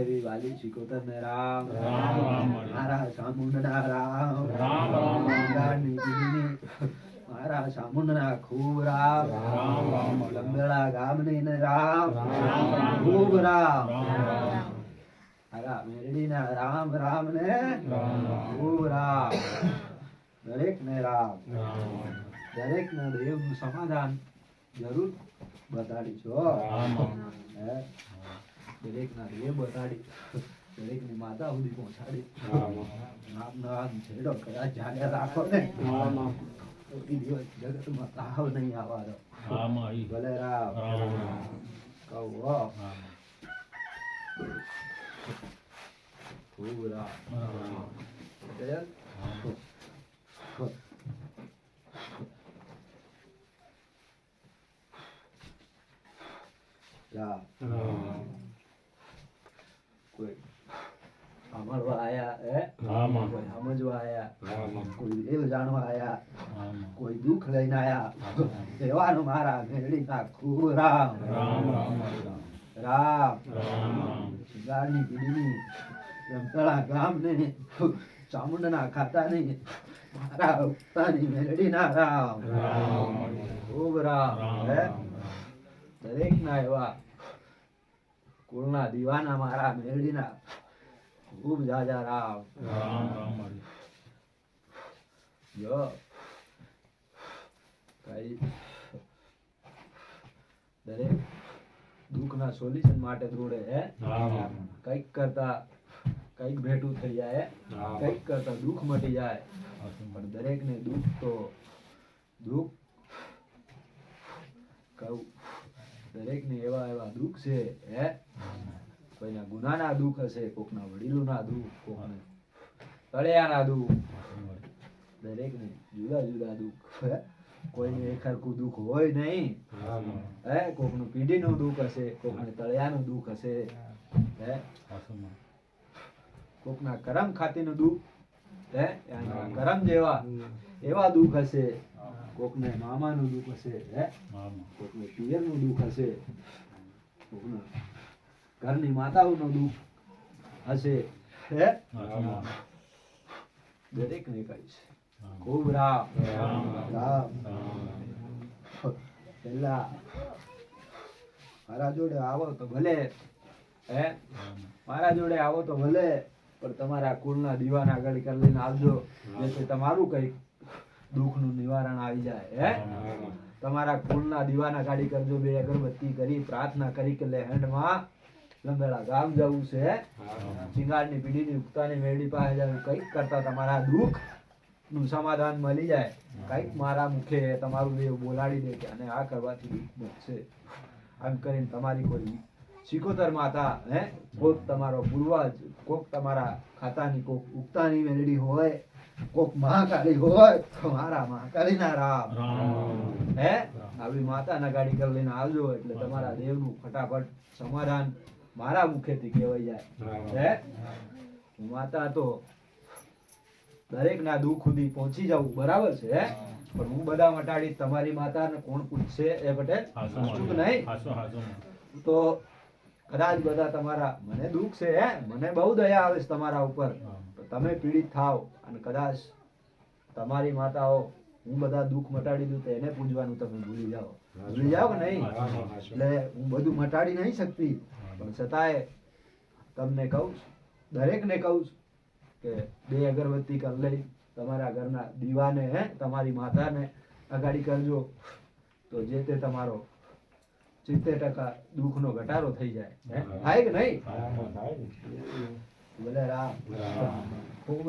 એવી વાલી શીખોતર ને રામ. મારા ચામુંડના રામ. ગંગાની મારા ચામુંડના ખૂબ રામ. લંગડા ગામની ને રામ. ખૂબ રામ. મારા મેરડીના રામ રામ ને. ખૂબ રામ દરેક ને રામ રામ. દેવનું સમાધાન જરૂર બતાડી છો રામ રામ. હે દરેક ના દેવ બતાડી દરેકની માતા સુધી પહોંચાડી રામ નામ નામ છેડો કદાચ જાગ્યા રાખો ને રામ. તો ઈ દિવસ જગતમાં તાવ નહીં આવવાનો રામ આઈ. ભલે રામ રામ. કહું હો રામ. ખૂબ રામ રામ. કોઈ સાંભળવા આયા હે. કોઈ સમજવા આયા. કોઈ દેવ જાણવા આયા. કોઈ દુઃખ લઈને આયા એવાનું મારા મેળી ના ખૂબ રામ રામ. રામ. શિંગારની પીડીની રમતળા ગામને ચામુંડના ખાતાની મારા ઉપતાની મેલડીના રામ રામ. ખૂબ રામ હે દરેકના એવા કુળના દીવાના મારા મેલડીના ખૂબ જાજા રામ. રામ. રામ. જો કઈ દરેક દુઃખના સોલ્યુશન માટે દોડે હે? કંઈક કરતા કંઈક ભેટું થઈ જાય કંઈક કરતા દુઃખ મટી જાય. પણ દરેકને દુઃખ તો દુઃખ કહું. દરેકને એવા એવા દુઃખ છે, હે? કોઈના ગુનાના દુઃખ હશે, કોકના વડીલોના દુઃખ, કોકને તળિયાના દુઃખ, દરેકને જુદા જુદા દુઃખ, હે? કોઈને એક હરખું દુઃખ હોય નહીં. હે? કોકનું પીઢીનું દુઃખ હશે, કોકને તળિયાનું દુઃખ હશે, હે? કોકના કરમ ખાતીનું દુઃખ, હે? કરમ જેવા એવા દુઃખ હશે કોકને મામાનું દુઃખ હશે હે? કોકને પિયરનું દુઃખ હશે. કોકને ઘરની માતાઓનું દુઃખ હશે હે? દરેકને કહીશ. ખૂબ રામ. રામ. પેલા મારા જોડે આવો તો ભલે હે? મારા જોડે આવો તો ભલે પણ તમારા કુળના દીવાના આગળ કરી લઈને આવજો. જેથી તમારું કંઈક દુઃખનું નિવારણ આવી જાય હે? તમારા કુળના દીવાના ગાડી કરજો બે અગરબત્તી કરી પ્રાર્થના કરી કે લે હેન્ડમાં લંગડા ગામ જવું છે સિંગારની પીડીની ઉગતાની મેળી પાસે જવું કંઈક કરતા તમારા દુઃખનું સમાધાન મળી જાય. કંઈક મારા મુખે તમારું દેવ બોલાડી દે કે અને આ કરવાથી દુઃખ બચશે આમ કરીને તમારી કોઈ શીખોતર માતા હે? કોક તમારો પૂર્વજ કોક તમારા ખાતાની કોક ઉગતાની મેલડી હોય કોક મહાકાળી હોય તો મારા મહાકાળીના રામ. હે? આવી માતાના ગાડી કરી લઈને આવજો એટલે તમારા દેવનું ફટાફટ સમાધાન મારા મુખેથી કહેવાય જાય. હે? માતા તો દરેકના દુઃખ સુધી પહોંચી જવું બરાબર છે પણ હું બધા મટાડી તમારી માતાને કોણ પૂછશે એ પટેલ ચૂક નહીં? તો કદાચ બધા તમારા મને દુઃખ છે હે? મને બહુ દયા આવે છે તમારા ઉપર. તમે પીડિત થાવ અને કદાચ તમારી માતાઓ હું બધા દુઃખ મટાડી દઉં તો એને પૂજવાનું તમે ભૂલી જાઓ. ભૂલી જાઓ કે નહીં? એટલે હું બધું મટાડી નહીં શકતી પણ છતાંય તમને કહું છું, દરેકને કહું છું કે બે અગરબત્તી કરી લઈ તમારા ઘરના દીવાને હે તમારી માતાને અગાડી કરજો તો જે તે તમારો સિત્તેર ટકા દુઃખનો ઘટાડો થઈ જાય. હે? થાય કે નહીં? ભલે રામ ખૂબ